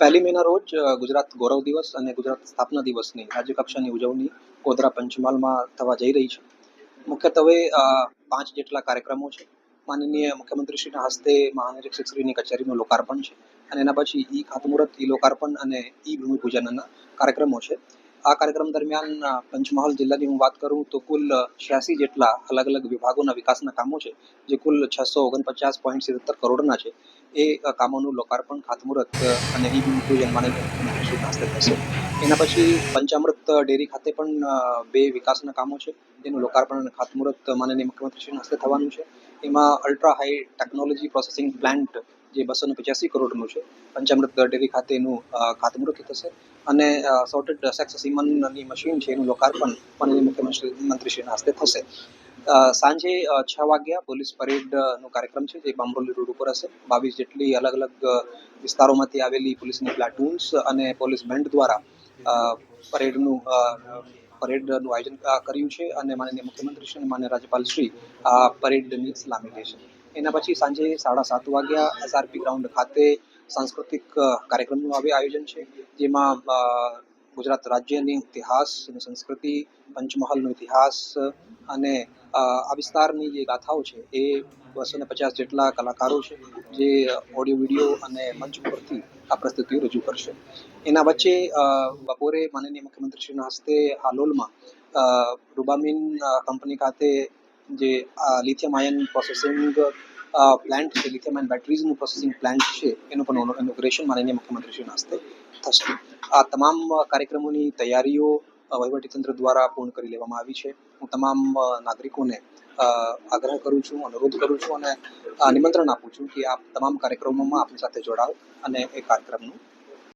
પહેલી મેના રોજ ગુજરાત ગૌરવ દિવસ અને ગુજરાત સ્થાપના દિવસની રાજ્ય કક્ષાની ઉજવણી ગોધરા પંચમહાલમાં થવા જઈ રહી છે. મુખ્યત્વે પાંચ જેટલા કાર્યક્રમો છે. માનનીય મુખ્યમંત્રીશ્રીના હસ્તે મહાનિરીક્ષકશ્રીની કચેરીનું લોકાર્પણ છે અને એના પછી ઈ ખાતમુહૂર્ત, ઈ લોકાર્પણ અને ઈ ભૂમિપૂજનના કાર્યક્રમો છે. આ કાર્યક્રમ દરમિયાન પંચમહાલ જિલ્લાની હું વાત કરું તો કુલ છ્યાસી જેટલા અલગ અલગ વિભાગોના વિકાસના કામો છે, જે કુલ છસો ઓગણપચાસ પોઈન્ટ સિત્તેર કરોડના છે. એ કામોનું લોકાર્પણ ખાતમુહૂર્ત અને ઈ માનનીય મુખ્યમંત્રીશ્રીના હસ્તે થશે એના પછી પંચામૃત ડેરી ખાતે પણ બે વિકાસના કામો છે. જેનું લોકાર્પણ અને ખાતમુહૂર્ત માનનીય મુખ્યમંત્રીશ્રીના હસ્તે થવાનું છે. એમાં ultra high technology processing plant જે બસો ને પચાસી કરોડનું છે. પંચામૃત ડેરી ખાતે એનું અ, ખાતમુહૂર્ત થશે અને સોર્ટેડ સેક્સ સીમનની મશીન છે એનું લોકાર્પણ પણ મુખ્યમંત્રી મંત્રીશ્રીના હસ્તે થશે. સાંજે છ વાગ્યા પોલીસ પરેડનો કાર્યક્રમ છે જે બામરોલી રોડ ઉપર હશે. બાવીસ જેટલી અલગ અલગ વિસ્તારોમાંથી આવેલી પોલીસની પ્લાટૂન્સ અને પોલીસ બેન્ડ દ્વારા પરેડનું પરેડનું આયોજન કર્યું છે. અને માનનીય મુખ્યમંત્રી શ્રી અને માન્ય રાજ્યપાલ શ્રી આ પરેડની સલામી લેશે એના પછી સાંજે સાડા સાત વાગ્યા એસઆરપી ગ્રાઉન્ડ ખાતે સાંસ્કૃતિક કાર્યક્રમનું આવે આયોજન છે, જેમાં ગુજરાત રાજ્યની ઇતિહાસ અને સંસ્કૃતિ, પંચમહાલનો ઇતિહાસ અને આ વિસ્તારની જે ગાથાઓ છે એ બસો ને પચાસ જેટલા કલાકારો છે જે ઓડિયો, વીડિયો અને મંચ ઉપરથી આ પ્રસ્તુતિઓ રજૂ કરશે. એના વચ્ચે બપોરે માનનીય મુખ્યમંત્રીશ્રીના હસ્તે હાલોલમાં રૂબામિન કંપની ખાતે જે લિથિયમ આયન પ્રોસેસિંગ પ્લાન્ટ છે લિથિયમ આયન બેટરીઝનું પ્રોસેસિંગ પ્લાન્ટ છે, એનું પણ ઇનોગ્રેશન માનનીય મુખ્યમંત્રીશ્રીના હસ્તે થશે. આ તમામ કાર્યક્રમોની તૈયારીઓ વહીવટીતંત્ર દ્વારા પૂર્ણ કરી લેવામાં આવી છે. હું તમામ નાગરિકોને આગ્રહ કરું છું, અનુરોધ કરું છું અને નિમંત્રણ આપું છું કે આ તમામ કાર્યક્રમોમાં આપણી સાથે જોડાઓ અને એ કાર્યક્રમનું